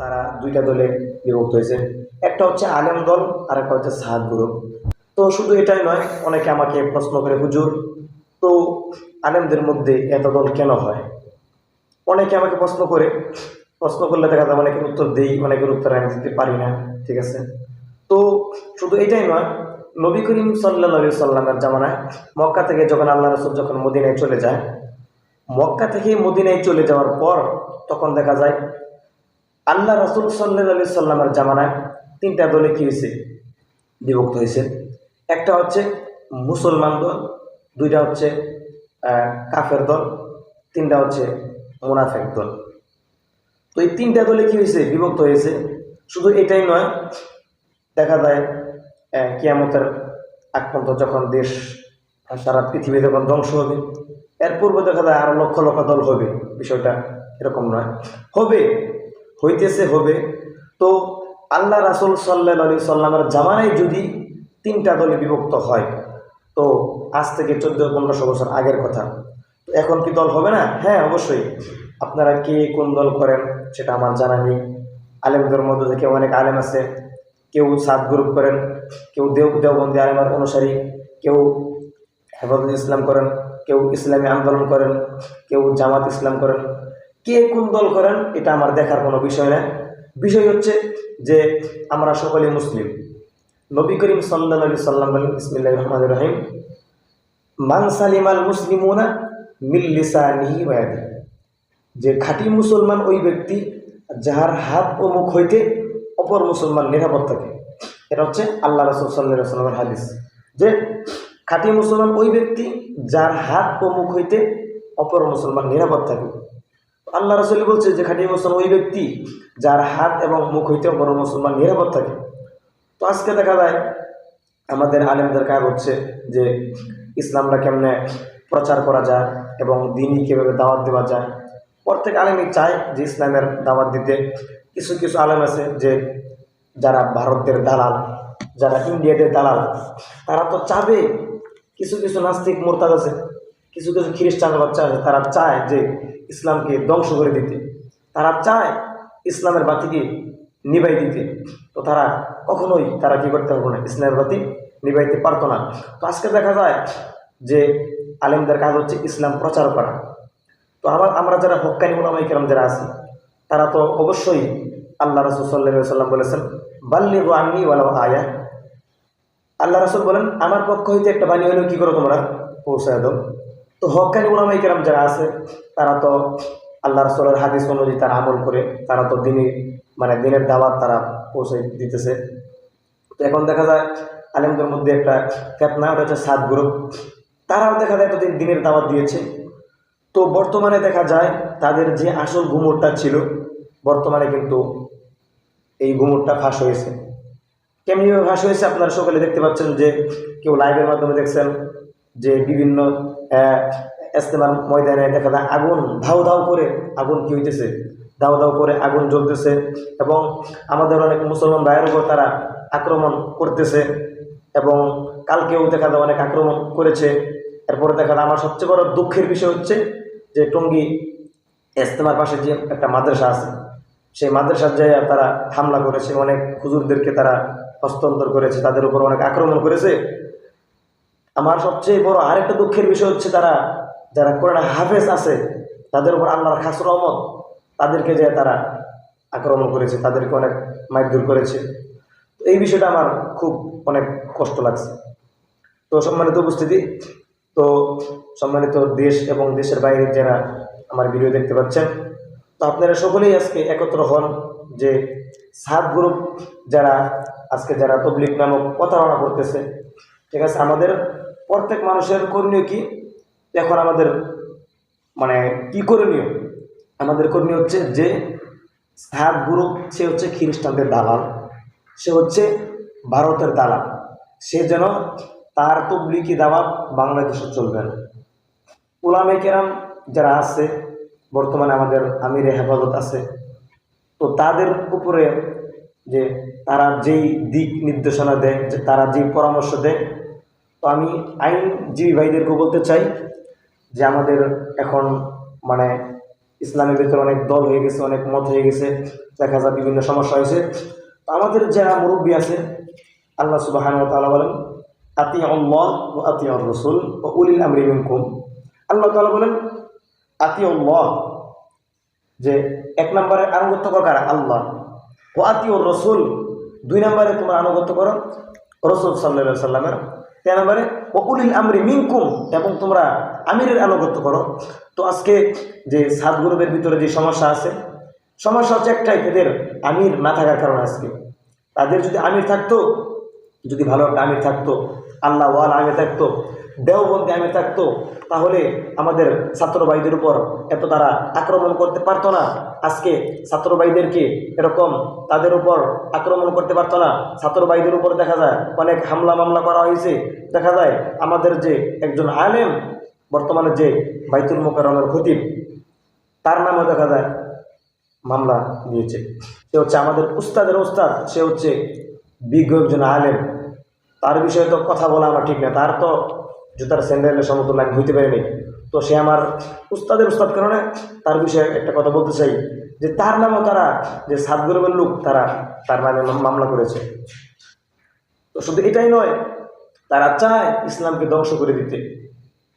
তারা দুইটা দলে বিভক্ত হয়েছে। একটা হচ্ছে আলেম দল আর একটা হচ্ছে সাহাদ গ্রুপ। তো শুধু এটাই নয়, অনেকে আমাকে প্রশ্ন করে, হুজুর, তো আলেমদের মধ্যে এত দল কেন হয়? অনেকে আমাকে প্রশ্ন করে। প্রশ্ন করলে দেখা যায় অনেকের উত্তর দেই, অনেকের উত্তর আমি দিতে পারি না, ঠিক আছে? তো শুধু এটাই নয়, নবী করিম সাল্লা সাল্লামের জামানায় মক্কা থেকে যখন আল্লাহ রসুল যখন মদিনায় চলে যায়, মক্কা থেকে মদিনায় চলে যাওয়ার পর তখন দেখা যায় আল্লাহ রসুল সাল্লা আলি সাল্লামের জামানায় তিনটা দলে কী হয়েছে? বিভক্ত হয়েছে। একটা হচ্ছে মুসলমান দল, দুইটা হচ্ছে কাফের দল, তিনটা হচ্ছে মুনাফেক দল। তো এই তিনটা দলে কী হয়েছে? বিভক্ত হয়েছে। শুধু এটাই নয়, দেখা যায় কিয়ামতের আগ পর্যন্ত যখন দেশ, সারা পৃথিবী যখন ধ্বংস হবে, এর পূর্বে দেখা যায় আরও লক্ষ লক্ষ দল হবে। বিষয়টা এরকম নয়। হবে হইতেছে, হবে। তো আল্লাহ রাসুল সাল্লাহ আলি সাল্লামের জামানায় যদি তিনটা দলে বিভক্ত হয়, তো আজ থেকে চোদ্দ পনেরোশো বছর আগের কথা। তো এখন কি দল হবে না? হ্যাঁ অবশ্যই। আপনারা কে কোন দল করেন সেটা আমার জানা নেই। আলেমদের মধ্যে থেকে অনেক আলেম আছে। কেউ সাত গ্রুপ করেন, কেউ দেও, দেওবন্দি আলেমার অনুসারী, কেউ হেফাজুল ইসলাম করেন, কেউ ইসলামী আন্দোলন করেন, কেউ জামাত ইসলাম করেন। কে কোন দল করেন, এটা আমার দেখার কোনো বিষয় না বিষয় হচ্ছে যে আমরা সকলে মুসলিম। নবী করিম সাল্লা আলি সাল্লাম বলেন ইসমিল্লাহ রহমান রহিম, মান সালিমাল মুসলিমুনা মিল্লিসানিহি ওয়াদি যে খাঁটি মুসলমান ওই ব্যক্তি যাহার হাত ও মুখ হইতে অপর মুসলমান নিরাপদ থাকে। এটা হচ্ছে আল্লাহ রসুল সাল্লাহ হাদিস। যে খাঁটি মুসলমান ওই ব্যক্তি যার হাত ও মুখ হইতে অপর মুসলমান নিরাপদ থাকে। আল্লাহ রসুল বলছে যে খাঁটি মুসলমান ওই ব্যক্তি যার হাত এবং মুখ হইতে বড় মুসলমান নিরাপদ থাকে। তো আজকে দেখা যায় আমাদের আলেমদের কাজ হচ্ছে যে ইসলামটা কেমনে প্রচার করা যায় এবং দিনই কীভাবে দাওয়াত দেওয়া যায়। প্রত্যেক আলেমই চায় যে ইসলামের দাওয়াত দিতে। কিছু কিছু আলেম আছে যে যারা ভারতের দালাল, যারা ইন্ডিয়াদের দালাল, তারা তো চাবে। কিছু কিছু নাস্তিক মোরতাদ আছে। কিছু কিছু খ্রিস্টান বাচ্চা আছে, তারা চায় যে ইসলামকে ধ্বংস করে দিতে। তারা চায় ইসলামের বাতিকে নিবাই দিতে। তো তারা কখনোই, তারা কি করতে পারব না? ইসলামের বাতি নিবাইতে পারতো না। তো আজকে দেখা যায় যে আলেমদের কাজ হচ্ছে ইসলাম প্রচার করা। তো আবার আমরা যারা হক্কানি উলামাই কেরাম যারা আছি, তারা তো অবশ্যই আল্লাহ রসুল সাল্লাহ সাল্লাম বলেছেন বাল্লি আন্নি ওয়ালা আয়া। আল্লাহ রসুল বলেন, আমার পক্ষ হইতে একটা বাণী হলেও কী করো তোমরা? পৌঁছায় দাও তো হকানি উলামাই কেরাম যারা আছে, তারা তো আল্লাহ রসুলের হাদিস অনুযায়ী তারা আমল করে, তারা তো দিনই মানে দিনের দাওয়াত তারা পৌঁছে দিতেছে। তো এখন দেখা যায় আলেমদের মধ্যে একটা ফেতনা, ওটা হচ্ছে সাত গ্রুপ। তারাও দেখা যায় এতদিন দিনের দাওয়াত দিয়েছে। তো বর্তমানে দেখা যায় তাদের যে আসল ঘুমোরটা ছিল, বর্তমানে কিন্তু এই ঘুমোরটা ফাঁস হয়েছে। কেমনিভাবে ফাঁস হয়েছে আপনারা সকলে দেখতে পাচ্ছেন যে, কেউ লাইভের মাধ্যমে দেখছেন যে বিভিন্ন ইস্তেমার ময়দানে দেখা যায় আগুন ধাউ ধাউ করে আগুন কি হইতেছে? দাও দাও করে আগুন জ্বলতেছে এবং আমাদের অনেক মুসলমান ভাইয়ের উপর তারা আক্রমণ করতেছে এবং কালকেও দেখা যায় অনেক আক্রমণ করেছে। এরপরে দেখা যায় আমার সবচেয়ে বড় দুঃখের বিষয় হচ্ছে যে টঙ্গী ইস্তেমার পাশে যে একটা মাদ্রাসা আছে, সেই মাদ্রাসার জায়গায় তারা হামলা করেছে। অনেক হুজুরদেরকে তারা হস্তান্তর করেছে, তাদের উপর অনেক আক্রমণ করেছে। আমার সবচেয়ে বড় আরেকটা দুঃখের বিষয় হচ্ছে তারা, যারা কোরআন হাফেজ আছে, তাদের উপর আল্লাহর খাস রহমত, তাদেরকে যে তারা আক্রমণ করেছে, তাদেরকে অনেক মারধর করেছে। তো এই বিষয়টা আমার খুব অনেক কষ্ট লাগছে। তো সম্মানিত উপস্থিতি, তো সম্মানিত দেশ এবং দেশের বাইরে যারা আমার ভিডিও দেখতে পাচ্ছেন, তো আপনারা সকলেই আজকে একত্র হন যে সাত গ্রুপ যারা আজকে যারা তবলিক নামক প্রতারণা করতেছে, ঠিক আছে? আমাদের প্রত্যেক মানুষের করণীয় কি? এখন আমাদের মানে কি করণীয়? আমাদের করণীয় হচ্ছে যে সাত গ্রুপ সে হচ্ছে খ্রিস্টানদের দালাল। সে হচ্ছে ভারতের দালাল। সে যেন তার তবলিকি দাওয়াত বাংলাদেশে চলবে না। উলামে কেরাম যারা আছে, বর্তমানে আমাদের আমিরে হেফাজত আছে, তো তাদের উপরে যে তারা যেই দিক নির্দেশনা দেয়, যে তারা যেই পরামর্শ দেয় তো আমি আইনজীবী ভাইদেরকে বলতে চাই যে আমাদের এখন মানে ইসলামের ভিতরে অনেক দল হয়ে গেছে, অনেক মত হয়ে গেছে, দেখা যায় বিভিন্ন সমস্যা হয়েছে। তো আমাদের যারা মুরব্বী আছে, আল্লাহ সুবাহ তাআলা বলেন আতি আল্লাহ ও আতি রসুল ও উলিল আমরি মিনকুম। আল্লাহ তালা বলেন আতি আল্লাহ যে এক নম্বরে আনুগত্য করো কারা? আল্লাহ। ও আতি ও রসুল দুই নম্বরে তোমরা আনুগত্য করো, রসুল সাল্লা সাল্লামের তিন নম্বরে অকুলিল উলিল আমরি মিঙ্কুম এবং তোমরা আমিরের আনুগত্য করো। তো আজকে যে সাত গ্রুপের ভিতরে যে সমস্যা আছে, সমস্যা হচ্ছে একটাই এদের আমির না থাকার কারণে আজকে। তাদের যদি আমির থাকতো, যদি ভালো একটা আমির থাকতো, আল্লাহ ওয়াল আমির থাকতো দেওবন্দি আমির থাকতো, তাহলে আমাদের ছাত্র ভাইদের উপর এত তারা আক্রমণ করতে পারতো না। আজকে ছাত্র ভাইদেরকে এরকম তাদের উপর আক্রমণ করতে পারতো না। ছাত্র ভাইদের উপর দেখা যায় অনেক হামলা মামলা করা হয়েছে। দেখা যায় আমাদের যে একজন আলেম, বর্তমানে যে বাইতুল মোকারমের খতিব, তার নামও দেখা যায় মামলা দিয়েছে। সে হচ্ছে আমাদের উস্তাদের উস্তাদ, সে হচ্ছে বিজ্ঞ একজন আলেম। তার বিষয়ে তো কথা বলা আমার ঠিক না। তার তো জুতার স্যান্ডেলের সমতুল্য আমি হইতে পারিনি। তো সে আমার উস্তাদের উস্তাদ কারণে তার বিষয়ে একটা কথা বলতে চাই, যে তার নামও তারা, যে সাতগরবের লোক তারা তার নামে মামলা করেছে। তো শুধু এটাই নয়, তারা চায় ইসলামকে ধ্বংস করে দিতে।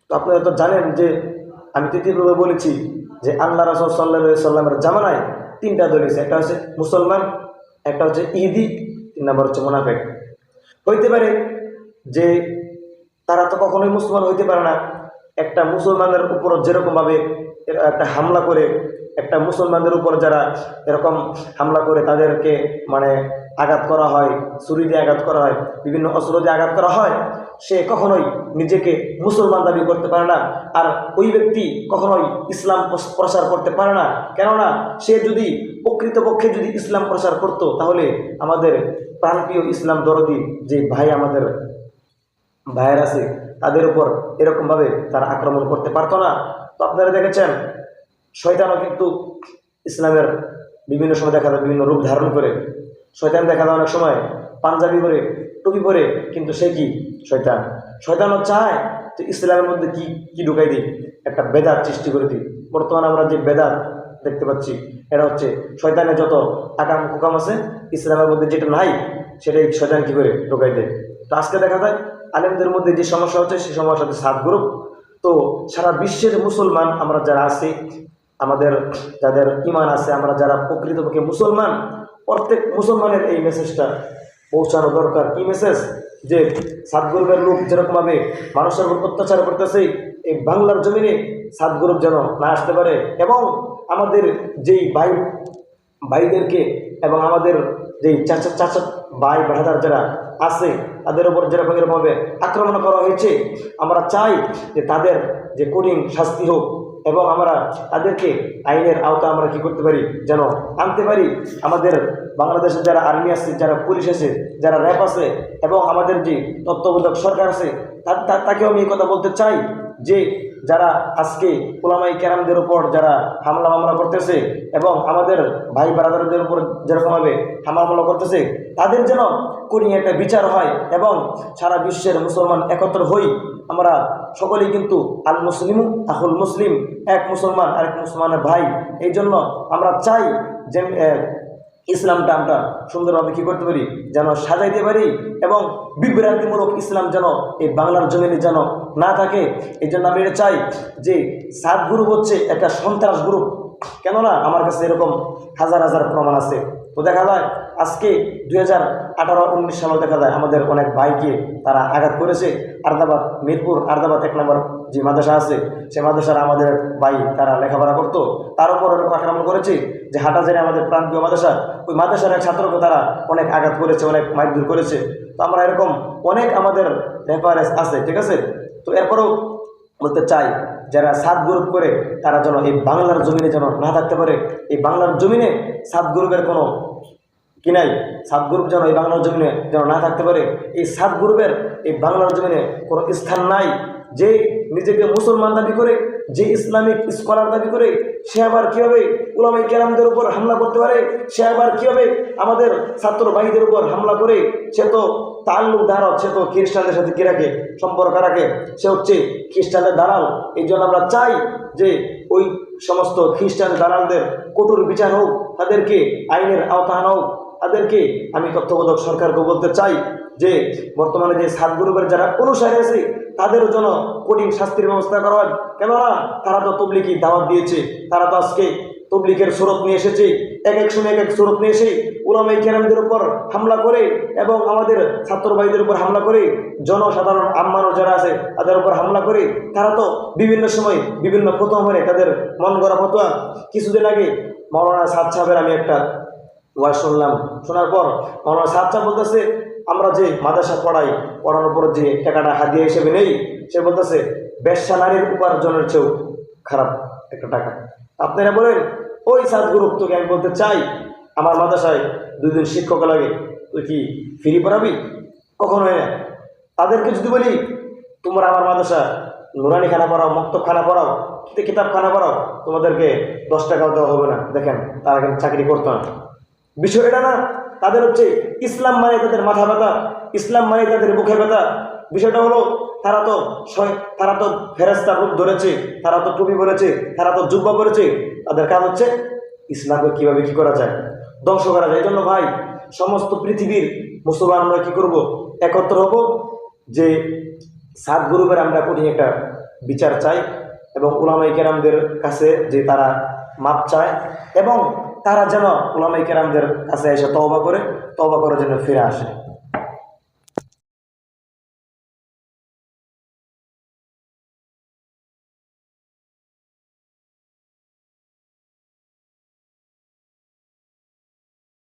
তো আপনারা তো জানেন যে আমি তৃতীয়ভাবে বলেছি যে আল্লাহ রসুল সাল্লা সাল্লামের জামানায় তিনটা দল হয়েছে, একটা হচ্ছে মুসলমান, একটা হচ্ছে ইদি তিন নম্বর হচ্ছে মোনাফেক। হইতে পারে যে তো কখনোই মুসলমান হইতে পারে না। একটা মুসলমানের উপর যেরকমভাবে একটা হামলা করে, একটা মুসলমানদের উপর যারা এরকম হামলা করে তাদেরকে মানে আঘাত করা হয়, ছুরি দিয়ে আঘাত করা হয়, বিভিন্ন অস্ত্র দিয়ে আঘাত করা হয়, সে কখনোই নিজেকে মুসলমান দাবি করতে পারে না। আর ওই ব্যক্তি কখনোই ইসলাম প্রস- প্রসার করতে পারে না। কেননা সে যদি প্রকৃতপক্ষে যদি ইসলাম প্রসার করত, তাহলে আমাদের প্রাণপ্রিয় ইসলাম দরদি যে ভাই আমাদের ভাইয়ের আছে, তাদের উপর এরকমভাবে তারা আক্রমণ করতে পারতো না। তো আপনারা দেখেছেন, শয়তানও কিন্তু ইসলামের বিভিন্ন সময় দেখা যায়, বিভিন্ন রূপ ধারণ করে। শয়তান দেখা যায় অনেক সময় পাঞ্জাবি পরে, টুপি পরে, কিন্তু সে কি? শয়তান। শয়তানও চায় যে ইসলামের মধ্যে কি কি ঢুকাই দিই, একটা বেদাত সৃষ্টি করে দিই। বর্তমানে আমরা যে বেদাত দেখতে পাচ্ছি, এটা হচ্ছে শয়তানের যত আকাম কুকাম আছে, ইসলামের মধ্যে যেটা নাই, সেটাই শয়তান কি করে ঢুকাই দেয়। তো আজকে দেখা যায় আলেমদের মধ্যে যে সমস্যা হচ্ছে সেই সমস্যা হচ্ছে সাত গ্রুপ। তো সারা বিশ্বের মুসলমান আমরা যারা আছি, আমাদের যাদের ইমান আছে, আমরা যারা প্রকৃতপক্ষে মুসলমান, প্রত্যেক মুসলমানের এই মেসেজটা পৌঁছানো দরকার। কি মেসেজ যে সাত গ্রুপের লোক যেরকমভাবে মানুষের উপর অত্যাচার করতেছে, এই বাংলার জমিনে সাত গ্রুপ যেন না আসতে পারে। এবং আমাদের যেই ভাই, ভাইদেরকে এবং আমাদের যেই চাচা চাচা, ভাই ব্রাদার যারা আছে, তাদের উপর যেরকম এরকমভাবে আক্রমণ করা হয়েছে। আমরা চাই যে তাদের যে কঠিন শাস্তি হোক এবং আমরা তাদেরকে আইনের আওতা আমরা কি করতে পারি যেন আনতে পারি। আমাদের বাংলাদেশের যারা আর্মি আছে, যারা পুলিশ আছে, যারা র্যাব আছে এবং আমাদের যে তত্ত্বাবধায়ক সরকার আছে তাকেও আমি এই কথা বলতে চাই যে যারা আজকে ওলামাই ক্যারামদের উপর যারা হামলা মামলা করতেছে এবং আমাদের ভাই ব্রাদারদের উপর যেরকমভাবে হামলা মামলা করতেছে, তাদের যেন কঠিন একটা বিচার হয় এবং সারা বিশ্বের মুসলমান একত্র হই। আমরা সকলেই কিন্তু আল মুসলিম আহুল মুসলিম, এক মুসলমান আরেক মুসলমানের ভাই। এই জন্য আমরা চাই যে ইসলামটা আমরা সুন্দরভাবে কী করতে পারি? যেন সাজাইতে পারি এবং বিভ্রান্তিমূলক ইসলাম যেন এই বাংলার জমিনে যেন না থাকে। এই জন্য আমি এটা চাই যে সাত গ্রুপ হচ্ছে একটা সন্ত্রাস গ্রুপ কেননা আমার কাছে এরকম হাজার হাজার প্রমাণ আছে। তো দেখা যায়, আজকে দুই হাজার আঠারো, উনিশ সালে দেখা যায় আমাদের অনেক ভাইকে তারা আঘাত করেছে। আর্দাবাদ, মিরপুর, আর্দাবাদ এক নম্বর যে মাদ্রাসা আছে, সে মাদ্রাসার আমাদের ভাই তারা লেখাপড়া করতো। তার উপর আক্রমণ করেছে যে হাটাজারে আমাদের প্রান্তীয় মাদ্রাসা। ওই মাদ্রাসার এক ছাত্রকে তারা অনেক আঘাত করেছে, অনেক মারধর করেছে। তো আমরা এরকম অনেক আমাদের রেফারেন্স আছে, ঠিক আছে? তো এরপরেও বলতে চাই, যারা সাত গ্রুপ করে তারা যেন এই বাংলার জমিনে যেন না থাকতে পারে, এই বাংলার জমিনে সাত গ্রুপের কোনো কি নাই? সাত গ্রুপ যেন এই বাংলার জমিনে যেন না থাকতে পারে, এই সাত গ্রুপের এই বাংলার জমিনে কোনো স্থান নাই। যে নিজেকে মুসলমান দাবি করে যে ইসলামিক স্কলার দাবি করে, সে আবার কীভাবে উলামাই কেরামদের উপর হামলা করতে পারে? সে আবার কীভাবে আমাদের ছাত্র ভাইদের উপর হামলা করে? সে তো তাল্লুক ধারক সে তো খ্রিস্টানদের সাথে কী রাখে? সম্পর্ক রাখে। সে হচ্ছে খ্রিস্টানদের দালাল। এই জন্য আমরা চাই যে ওই সমস্ত খ্রিস্টান দালালদের কঠোর বিচার হোক, তাদেরকে আইনের আওতা হোক। তাদেরকে আমি তত্ত্বাবধায়ক সরকারকে বলতে চাই যে, বর্তমানে যে সাত গ্রুপের যারা অনুসারী আছে তাদের জন্য কঠিন শাস্তির ব্যবস্থা করা হয়। কেননা, তারা তো তবলিকি দাওয়াত দিয়েছে, তারা তো আজকে তবলিকের স্রোত নিয়ে এসেছে, এক এক সময় এক এক স্রোত নিয়ে এসে উলামাই কেরামদের উপর হামলা করে এবং আমাদের ছাত্র ভাইদের উপর হামলা করে জনসাধারণ আম্মানো যারা আছে, তাদের উপর হামলা করে, তারা তো বিভিন্ন সময় বিভিন্ন ফতোয়া মানে তাদের মন গড়া ফতোয়া। কিছুদিন আগে মৌলানা সাদ সাহেবের আমি একটা ওয়াজ শুনলাম। শোনার পর মৌলানা সাদ বলতেছে, আমরা যে মাদ্রাসা পড়াই, পড়ানোর পর যে টাকাটা হাদিয়া হিসেবে নেই, সে বলতেছে, বেশ্যা নারীর উপার্জনের চেয়েও খারাপ একটা টাকা। আপনারা বলেন, ওই সাত গ্রুপ তোকে আমি বলতে চাই, আমার মাদ্রাসায় দুজন শিক্ষক লাগে, তুই কি ফ্রি পড়াবি? কখনোই না। তাদেরকে যদি বলি, তোমরা আমার মাদ্রাসা নুরানি খানা পড়াও মক্তব খানা পড়াও কিতা- কিতাব খানা পড়াও, তোমাদেরকে দশ টাকাও দেওয়া হবে না। দেখেন, তারা কিন্তু চাকরি করতো না। বিষয় এটা না, তাদের হচ্ছে ইসলাম মানে তাদের মাথা ব্যথা, ইসলাম মানে তাদের বুকে ব্যথা। বিষয়টা হলো, তারা তো তারা তো ফেরেস্তা রূপ ধরেছে, তারা তো টুপি পরেছে, তারা তো জুব্বা পরেছে। তাদের কাজ হচ্ছে ইসলামকে কীভাবে কি করা যায়? ধ্বংস করা যায়। এই জন্য ভাই, সমস্ত পৃথিবীর মুসলমান আমরা কি করব? একত্র হব যে সাত গ্রুপের আমরা কঠিন একটা বিচার চাই এবং উলামাই কেরামদের কাছে যে তারা মাপ চায় এবং তারা যেন ওলামাই কেরামদের কাছে এসে তওবা করে, তওবা করার জন্য ফিরে আসে।